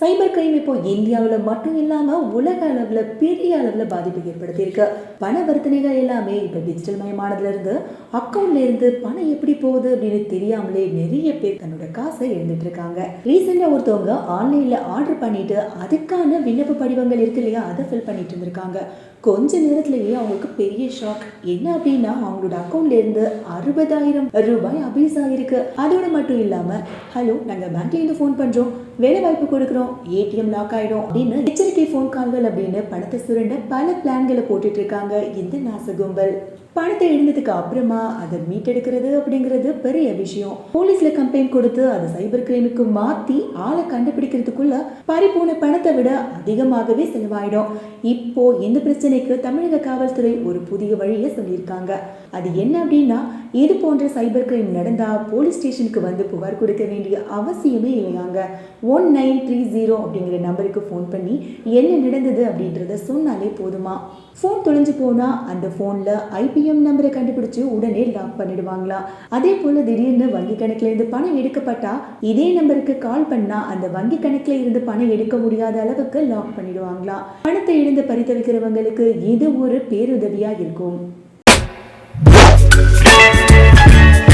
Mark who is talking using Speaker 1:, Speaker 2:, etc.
Speaker 1: Cyber crime இப்போ இந்தியாவில் மட்டும் இல்லாமல் உலக அளவில் பெரிய அளவில் பாதிப்பு ஏற்படுத்தியிருக்கு. பண வர்த்தனைகள் எல்லாமே இப்போ டிஜிட்டல் மயமானதுலேருந்து அக்கௌண்ட்லேருந்து பணம் எப்படி போகுது அப்படின்னு தெரியாமலே நிறைய பேர் தன்னோட காசை இருந்துட்டு இருக்காங்க. ரீசெண்டாக ஒருத்தவங்க ஆன்லைனில் ஆர்டர் பண்ணிட்டு அதுக்கான விண்ணப்ப படிவங்கள் இருக்கு இல்லையா? அதை ஃபில் பண்ணிட்டு இருந்திருக்காங்க. கொஞ்ச நேரத்திலேயே அவங்களுக்கு பெரிய ஷாக் என்ன அப்படின்னா அவங்களோட அக்கௌண்ட்லேருந்து அறுபதாயிரம் ரூபாய் அபீஸ் ஆகிருக்கு அதோடு மட்டும் இல்லாமல் ஹலோ நாங்கள் பேங்க்லேருந்து ஃபோன் பண்ணுறோம் வேலை வாய்ப்பு கொடுக்குறோம். ஏடிஎம் லாக் ஆயிடும் அப்படின்னு எச்சரிக்கை ஃபோன் கால்கள் அப்படின்னு பணத்தை சுரண்ட பல பிளான்களை போட்டுட்டு இருக்காங்க இந்த நாச கும்பல். பணத்தை எழுந்ததுக்கு அப்புறமா அதை மீட்டெடுக்கிறது அப்படிங்கிறது பெரிய விஷயம். போலீஸ்ல கம்ப்ளைண்ட் கொடுத்து அதை சைபர் கிரைமுக்கு மாத்தி ஆளை கண்டுபிடிக்கிறதுக்குள்ள பறிபோன பணத்தை விட அதிகமாகவே செலவாயிடும். இப்போ இந்த பிரச்சனைக்கு தமிழக காவல்துறை ஒரு புதிய வழியை சொல்லியிருக்காங்க. அது என்ன அப்படின்னா இது போன்ற சைபர் கிரைம் நடந்தா போலீஸ் ஸ்டேஷனுக்கு வந்து புகார் கொடுக்க வேண்டிய அவசியமே இல்லையாங்க. ஒன் நைன் த்ரீ ஜீரோ அப்படிங்கிற நம்பருக்கு ஃபோன் பண்ணி என்ன நடந்தது அப்படின்றத சொன்னாலே போதுமா? ஃபோன் தொலைஞ்சு போனா அந்த ஃபோனில் ஏடிஎம் நம்பரை கண்டுபிடிச்சு உடனே லாக் பண்ணிடுவாங்களா? அதே போல திடீர்னு வங்கி கணக்குல இருந்து பணம் எடுக்கப்பட்டா இதே நம்பருக்கு கால் பண்ணா அந்த வங்கி கணக்குல இருந்து பணம் எடுக்க முடியாத அளவுக்கு லாக் பண்ணிடுவாங்களா? பணத்தை இழந்து பரிதவிக்கிறவங்களுக்கு இது ஒரு பேருதவியா இருக்கும்.